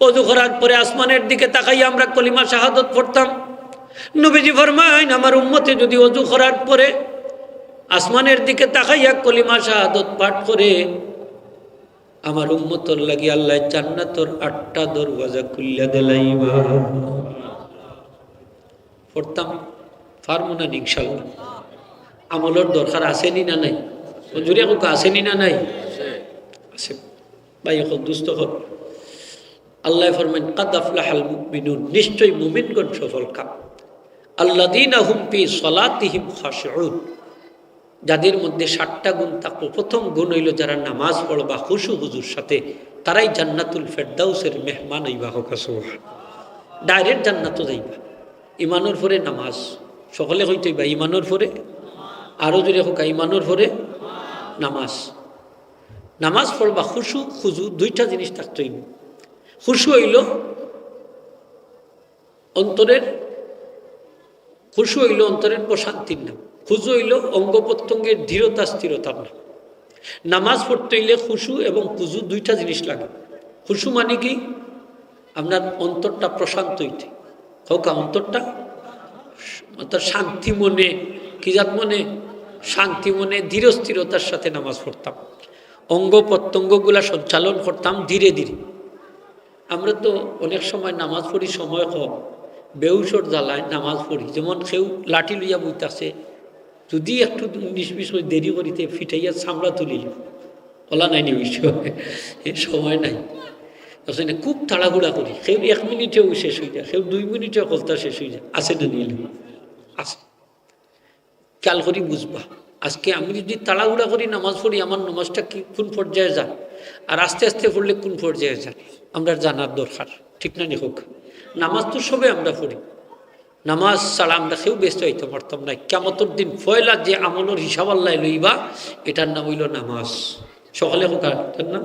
অজু করার পরে আসমানের দিকে তাকাই আমরা কলিমা শাহাদত পড়তাম। নবীজি ফরমাইন আমার উম্মতে যদি অজু করার পরে আসমানের দিকে তাকাইয়া কলিমা শাহাদত পাঠ করে আমার উম্মতর লাগি আল্লাহ জান্নাতর আটটা দরওয়াজা খুল্লা দিলাইবা। পড়তাম পারব না ইনশাল্লাহ আমলের দরকার আসেনি না নাই? জুড়ে কোকা আসেনি না নাই? আছে। ভাই এখন দুস্থ আল্লাহ ফরমেন কাদাফলাহাল মুমিনুন নিশ্চয়ই মুমিনগণ সফল কাম। আল্লাদিন আহুম পি সলাতিহিম খাশউন। যাদের মধ্যে ষাটটা গুণ থাকব প্রথম গুণ হইল যারা নামাজ পড়বা হুসু হুজুর সাথে, তারাই জান্নাতুল ফেরদাউসের মেহমান হইবা হোক ডাইরেক্ট জান্নাত যাইবা। ইমানোর পরে নামাজ। সকলে হইতেইবা ইমানোর পরে আরও জোরে হোক ইমানোর পরে নামাজ। নামাজ পড়বা খুশু খুজু দুইটা জিনিস থাকতেই খুশু হইল, অন্তরের খুশু হইল অন্তরের প্রশান্তির নাম। খুশু হইল অঙ্গ প্রত্যঙ্গের দৃঢ়তা, স্থিরতার নাম। নামাজ পড়তে হইলে খুশু এবং খুজু দুইটা জিনিস লাগে। খুশু মানে কি? আপনার অন্তরটা প্রশান্ত হইতে। হোকা অন্তরটা অর্থাৎ শান্তি মনে, কি জাত মনে? শান্তি মনে ধীর স্থিরতার সাথে নামাজ পড়তাম। অঙ্গ প্রত্যঙ্গগুলা সঞ্চালন করতাম ধীরে ধীরে। আমরা তো অনেক সময় নামাজ পড়ি, সময় কম। বেউসর জ্বালায় নামাজ পড়ি। যেমন কেউ লাঠি লইয়া বইতাছে, যদি একটু বিশ মিনিট দেরি করিতে ফিটাইয়া চামড়া তুলিল ওলা নাই নি বিষয় সময় নাই। আসলে খুব তাড়াহুড়া করি। কেউ এক মিনিটেও শেষ হয়ে যায় কেউ দুই মিনিটেও কলতা শেষ হয়ে যায় আছে না নিলে আছে। খেয়াল করি বুঝবা। আজকে আমি যদি তাড়াহুড়া করি, নামাজ পড়ি, আমার নামাজটা কি, কোন পর্যায়ে যায়? আর আস্তে আস্তে পড়লে কোন পর্যায়ে যায়? আমরা জানার দরকার, ঠিক না হোক নামাজ তো সবে আমরা পড়ি। নামাজ ছাড়া আমরা কেউ ব্যস্ত হইতে পারতাম না। কেমতর দিন ফয়লা যে আমলের হিসাব আল্লাহ লইবা, এটার নাম হইল নামাজ। সকালে হোক তার নাম?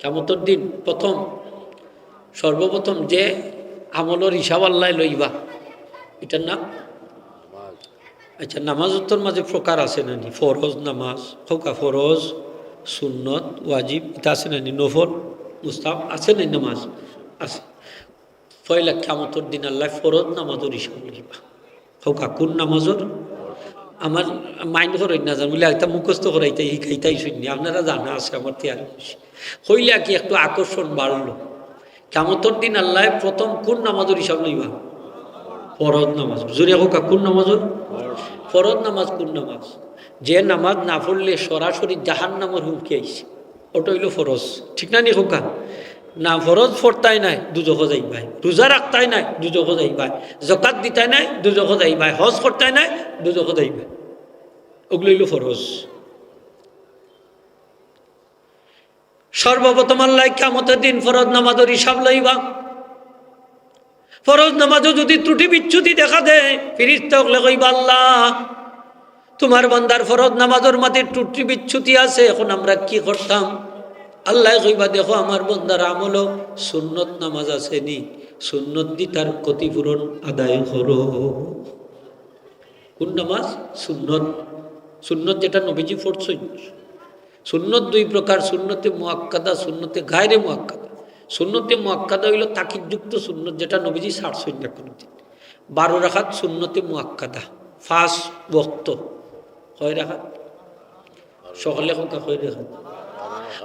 কেমতর দিন প্রথম, সর্বপ্রথম যে আমলের হিসাব আল্লাহ লইবা, এটার নাম? আচ্ছা নামাজ উত্তর মাঝে প্রকার আছে নানি ফরজ নামাজ হোকা ফরজ, সুন্নত, ওয়াজিব, এটা আছে নানি নফর মুস্তাব আছে নাই নামাজ? আছে। পয়লা কামতর দিন আল্লাহ ফরজ নামাজের হিসাব লিখবা। হোকা কোন নামাজর? আমার মাইন্ড করাই না জান, বলে একটা মুখস্থ করাইতে শিখাইতাই শুনি। আপনারা জানা আছে আমার তিয়ার হইলে কি একটু আকর্ষণ বাড়লো। কামতর দিন আল্লাহ প্রথম কোন নামাজের হিসাব লইবা ফরজ নামাজ। জোরে হোক কোন নামাজর? ফরজ নামাজ কোন নামাজ? যে নামাজ না পড়লে সরাসরি জাহান নামের হুমকি আইছে। ওটা হইল ফরজ। ঠিক না নি হোকা না ফরজ ফরতাই নাই, দুজক যাই ভাই। রোজা রাখতাই নাই, দুজক যাই ভাই। জকাত দিতাই নাই, দুজক যাই ভাই। হজ করতাই নাই, দুজক যাই ভাই। ওগুলো হইল ফরজ। সর্বপ্রথম আল্লাহ কামতের দিন ফরজ নামাজের হিসাব লইবা। ফরজ নামাজও যদি ত্রুটি বিচ্ছুতি দেখা দেয় ফিরিস্তা হলে কইবা আল্লাহ তোমার বান্দার ফরজ নামাজের মাঝে ত্রুটি বিচ্ছুতি আছে, এখন আমরা কি করতাম? আল্লাহ কইবা, দেখো, আমার বন্দার আমল সুন্নত নামাজ আছে নি সুন্নত দি তার ক্ষতিপূরণ আদায় করো। কোন নামাজ? সুন্নত। সুন্নত যেটা নবীজি পড়ছই সুন্নত দুই প্রকার, সুন্নতে মোয়াক্কাদা সুন্নতে গায়রে মোয়াক্কাদা সুন্নতে মোয়াক্কাদা হইল তাকিদযুক্ত সুন্নত যেটা নবীজি ছাড়ছই না কোনোদিন বারো রাখাত সুন্নতে মোয়াক্কাদা, ফাঁস বক্ত। হয় রাখাত? সকালে সংখ্যা হয় রাখাত?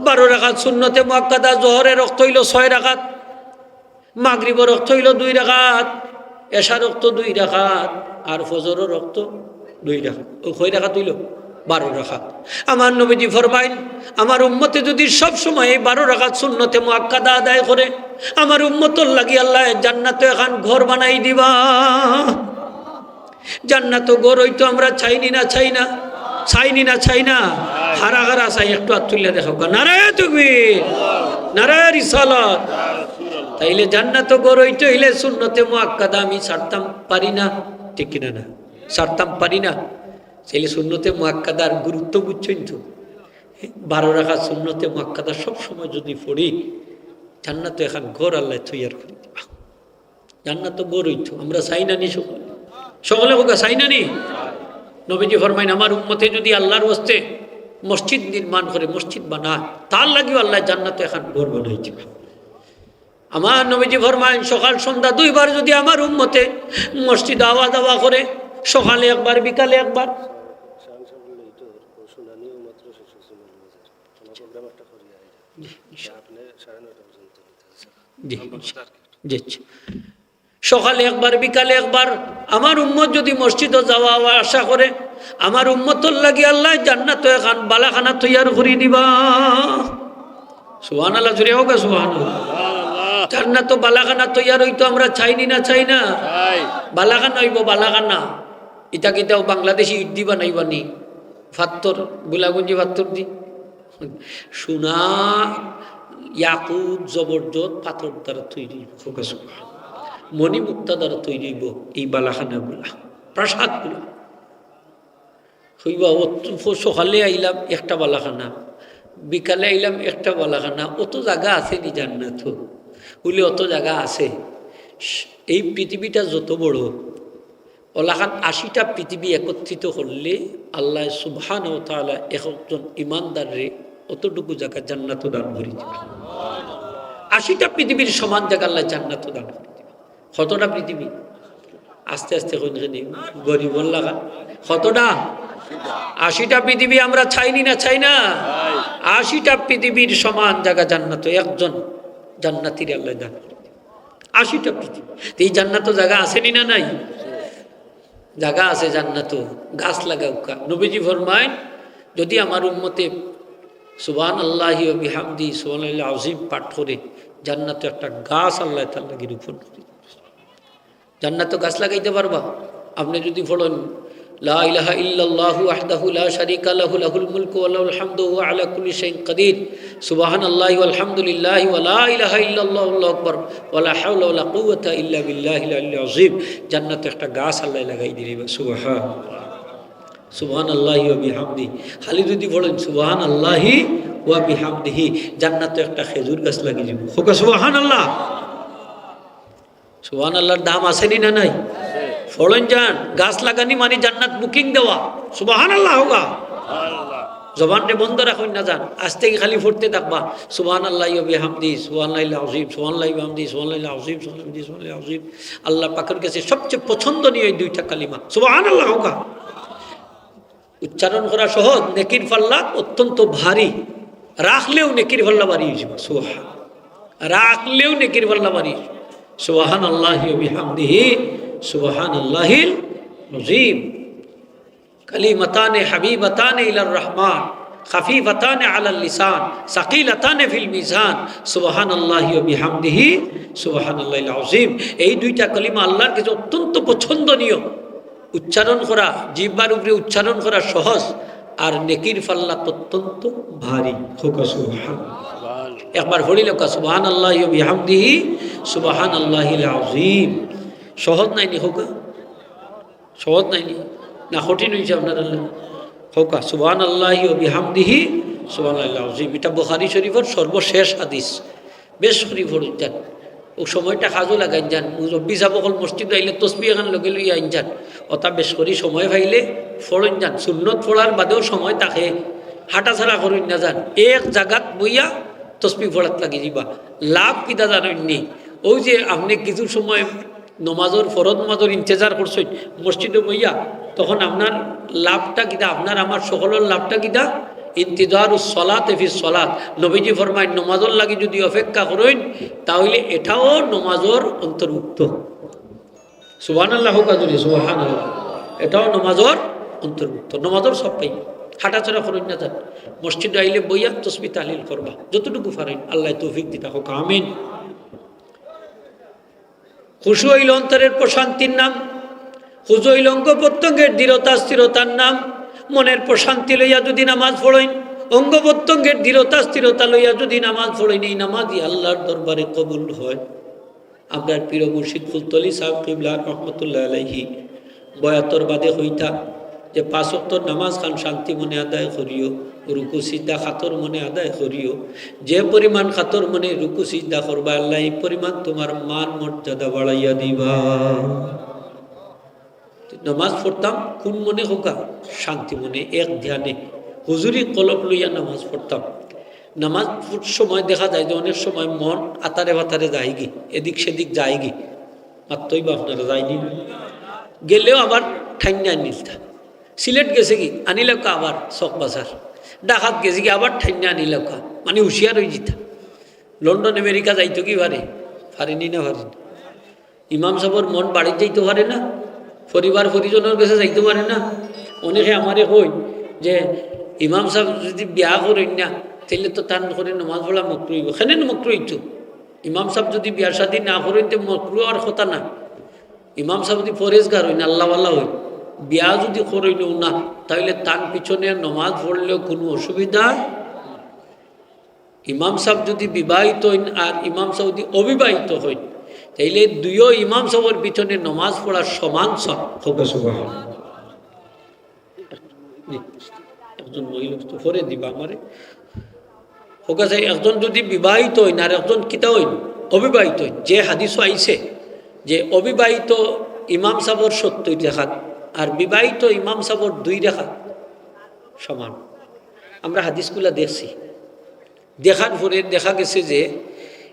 বারো রাখাত শূন্যতে মোয়াক্কাদা, জহরে রক্ত হইল ছয় রাখাত, মাগরিব রক্ত হইল দুই রাখাত এশা রক্ত দুই রাখাত, আর ফজরও রক্ত দুই রাখাত। ও কয় রাখাত হইল? বারো রাখাত। আমার নবীজি ফরমাইন, আমার উম্মতে যদি সব সময় এই বারো রাখাত শূন্যতে মোয়াক্কাদা আদায় করে, আমার উম্মতর লাগি আল্লাহ জান্নাতে এখন ঘর বানাই দিবা। জান্নাত ঘর হইতো আমরা চাইনি না চাই না চাইনি না চাই না। হারা হারা চাই একটু আর তুললে দেখাও নারায় তুমি নারায় রিসালত। তাইলে জান্নাত গড় হইতে হইলে শূন্যতে মোয়াক্কাদা আমি ছাড়তাম পারি না। ঠিক কিনা না? ছাড়তাম পারি না। চাইলে শূন্যতে মোয়াক্কাদার গুরুত্ব বুঝছেন তো? বারো রাখা শূন্যতে মোয়াক্কাদা সবসময় যদি পড়ি, জান্নাত এখন ঘর আল্লাহ তৈয়ার করে দিবা। জান্নাত গড় হইতো আমরা চাই না নি সকলে? সকলে হোক চাই না নি? নবীজি ফরমাইন, আমার উম্মতে যদি আল্লাহর বস্তে মসজিদ নির্মাণ করে, মসজিদ বানায়, তার লাগিও আল্লাহ জান্নাতে এখন ঘর বানাই দিবা। আমার নবীজি ফরমাইন, সকাল সন্ধ্যা দুইবার যদি আমার উম্মতে মসজিদ আওয়া দাওয়া করে সকালে একবার বিকালে একবার। সকালে একবার বিকালে একবার। আমার উম্মত যদি মসজিদে যাওয়া আশা করে আমার উম্মতর লাগি আল্লাহ জান্নাত এখান বালাখানা তৈয়ার করে দিবা। সুহান আল্লাহ জুড়ে হোক সুহান জান্নাত বালাখানা তৈয়ার হইতো আমরা চাইনি না চাই না? বালাখানা হইব বালাখানা। ইটা কিতাও বাংলাদেশি ইট দিবা নাইবা নি ফাত্তর গুলাগুঞ্জি ফাত্তর দি। সোনা ইয়াকুত জবরদত পাথর দ্বারা তৈরি মণিমুক্তা দ্বারা তৈরি এই বালাখানাগুলা, প্রাসাদগুলা। হইবা সকালে আইলাম একটা বালাখানা, বিকালে আইলাম একটা বালাখানা। অত জায়গা আছে নি জান্নাত? বলে অত জায়গা আছে। এই পৃথিবীটা যত বড় ওলাখান আশিটা পৃথিবী একত্রিত করলে আল্লাহ সুবহান ও তাআলা একজন ইমানদারে অতটুকু জায়গা জান্নাত দান করে আশিটা পৃথিবীর সমান জায়গা আল্লাহ জান্নাত দান করে কতটা পৃথিবী? আস্তে আস্তে কোনখানে গরিব লাগা কতটা? আশিটা পৃথিবী আমরা চাইনি না, চাই না? আশিটা পৃথিবীর সমান জায়গা জান্নাত, একজন জান্নাতির আল্লাহ দান করে। আশিটা পৃথিবী। এই জান্নাত জায়গা আসেনি না নাই? জায়গা আছে জান্নাত গাছ লাগাও কা। নবীজি ফরমায় যদি আমার উম্মতে সুবান আল্লাহি বিহামদি সুবান আল্লাহ আজিম পাঠ করে, জান্নাত একটা গাছ আল্লাহ তার লাগে রোপণ করে। জান্নাত গাছ লাগাইতে পারবা? আপনি যদি পড়েন লা ইলাহা ইল্লাল্লাহু ওয়াহদাহু লা শারীকা লাহু, লাহুল মুলকু ওয়া লাহুল হামদু ওয়া আলা কুল্লি শাইইন কাদির সুবহানাল্লাহি ওয়াল হামদুলিল্লাহি ওয়া লা ইলাহা ইল্লাল্লাহু, আল্লাহু আকবার। ওয়া লা হাওলা ওয়া লা কুওয়াতা ইল্লা বিল্লাহিল আলিয়্যিল আযীম। জান্নাতে একটা গাছ আল্লাহ লাগাই দিবে সুবহান সুবহান আল্লাহি ওয়া বিহামদি। খালি যদি বলেন সুবহান আল্লাহি ওয়া বিহামদিহি, জান্নাতে একটা খেজুর গাছ লাগিয়ে দিব। হোকা সুবহান আল্লাহ সুবহান আল্লাহর দাম আসেনি না নাই? ফলন গাছ লাগানি মানে জান্নাত বুকিং দেওয়া। সুবহান আল্লাহ হোগা। জবানটা বন্ধ রাখুন না যান আজ থেকে খালি ফুটতে থাকবা। সুবহান আল্লাহ ইয়বি হামদি আজিম সুবহান আল্লাহ হামদি আল্লাহ আজিম সুবহান হামদি সুবহান আল্লাহ পাকের কাছে সবচেয়ে পছন্দনীয় এই দুইটা কালিমা। সুবহান আল্লাহ হোগা। উচ্চারণ করা সহজ, নেকির পাল্লা অত্যন্ত ভারী। রাখলেও নেকির পাল্লা বাড়ি যাবে। সুবহান রাখলেও নেকির পাল্লা বাড়ি সুবহান আল্লাহ বিহামদিহি সুবহান আল্লাহিল নজিম কালিমাতানে, হাবিবাতানে ইলার রহমান। খাফিফাতানে আলাল লিসান। সাকিলাতানে ফিল মিজান। সুবহান আল্লাহি বিহামদিহি সুবহান এই দুইটা কালিমা আল্লাহর কাছে অত্যন্ত পছন্দনীয়। উচ্চারণ করা জিহ্বার উপরে উচ্চারণ করা সহজ আর নেকির ফাল্লা অত্যন্ত ভারী। একবার হরিল সুবহান আল্লাহ বিহামদিহি সুবহান আল্লাহিল আযীম। সহজ নাই নি, হোকা সহজ নাইনি না কঠিন হয়েছে আপনার আল্লাহ হোকা সুবহান আল্লাহি ও বিহামদিহি সুবহান আল্লাহ আজিম এটা বুখারি শরীফের সর্বশেষ হাদিস বেশ শরীফ যান ও সময়টা কাজও লাগাইন যান রব্বি সাবকল মসজিদ আইলে তসবি এখান লগে লই আইন যান অতা বেশ করি সময় পাইলে ফড়ন যান সুন্নত ফোড়ার বাদেও সময় তাকে। হাঁটাছাড়া করুন না যান এক জাগাত বইয়া তসবি ফোড়াত লাগি যাবা লাভ কিতা জানেন। নি ওই যে, আপনি কিছু সময় নমাজর ফরজ, নমাজর ইন্তজার করছেন মসজিদে বইয়া তখন আপনার লাভটা কিতা? আপনার, আমার সকলের লাভটা কিতা? ইন্তজার সলাত এফিস সলাত। নবীজি ফরমায়, নমাজর লাগি যদি অপেক্ষা করেন, তাহলে এটাও নমাজর অন্তর্ভুক্ত। সুবাহান আল্লাহ কাজুরি সুবাহান এটাও নমাজর অন্তর্ভুক্ত। নমাজর সব পাই। হাঁটাচড়া করেন না যান মসজিদে আইলে বইয়া তসবি তালিল করবা। যতটুকু পারেন, আল্লাহ তৌফিক দিতা হোক। আমিন। খুশু হইল অন্তরের প্রশান্তির নাম হইল অঙ্গ প্রত্যঙ্গের দৃঢ়তা স্থিরতার নাম, মনের প্রশান্তি লইয়া যদি নামাজ পড়েন অঙ্গ প্রত্যঙ্গের দৃঢ়তা স্থিরতা লইয়া যদি নামাজ পড়েন, এই নামাজই আল্লাহর দরবারে কবুল হয়। আপনার প্রিয় মুর্শিদ ফুলতলি সাহেব কিবলা রহমতুল্লাহ আলহি বয়াতর বাদে হইতা যে পাঁচত্তর নামাজ খান শান্তি মনে আদায় করিও রুকু সিদ্ধা খাতর মনে আদায় করিও যে পরিমাণ খাতর মনে রুকু সিদ্ধা করবা আল্লাহ এই পরিমাণ তোমার মান মর্যাদা বাড়াইয়া দিবা। নামাজ পড়তাম কোন মনে হোকা শান্তি মনে, এক ধ্যানে। হুজুরি কলপ লইয়া নামাজ পড়তাম নামাজ সময় দেখা যায় যে অনেক সময় মন আতারে বাতারে যায় গি এদিক সেদিক যায় গি মাত্রই বা আপনারা যায়নি। গেলেও আবার ঠাইনা আনিলতা সিলেট গেছে কি? আনিলাম কা আবার বাজার। ডাকাত গেছে কি? আবার ঠাইনা আনিলাম কা। মানে হুঁশিয়ার হয়ে যেতা লন্ডন, আমেরিকা যাইতো কি পারে পারেনি না পারেনি ইমাম সাহর মন বাড়ি যাইতে পারে না? পরিবার, পরিজনের কাছে যাইতে পারে না? অনেকে আমারে কই যে, ইমাম সাহেব যদি বিয়া করেন না তাহলে তো তার করে নমাজ পড়া মকরু হইব। সেনে মকরু হইতো? ইমাম সাহেব যদি বিয়ার শাদী না করেন, তো মকরু আর কথা না। ইমাম সাহেব যদি ফরেজগার হইন আল্লাহওয়ালা হই বিয়া যদি করেন না তাহলে তার পিছনে নমাজ পড়লেও কোনো অসুবিধা? ইমাম সাহেব যদি বিবাহিত হইন আর ইমাম সাহেব যদি অবিবাহিত হইন তাইলে দুইও ইমাম সাহেবের পিছনে নমাজ পড়ার সমান সব। একজন মহিলা তো করে দিবা আমারে। হোক আছে একজন যদি বিবাহিত হইন আর একজন কিতা হইন অবিবাহিত হইন যে হাদিসও আইছে যে অবিবাহিত ইমাম সাহর সত্তর রেখাত আর বিবাহিত ইমাম সাহর দুই রেখা সমান। আমরা হাদিসগুলা দেখছি। দেখার পরে দেখা গেছে যে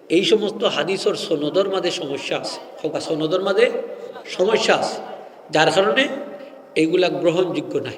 এই সমস্ত হাদিসর সনদর মাঝে সমস্যা আছে। হোকা সনদর মাঝে সমস্যা আছে। যার কারণে এইগুলা গ্রহণযোগ্য নাই।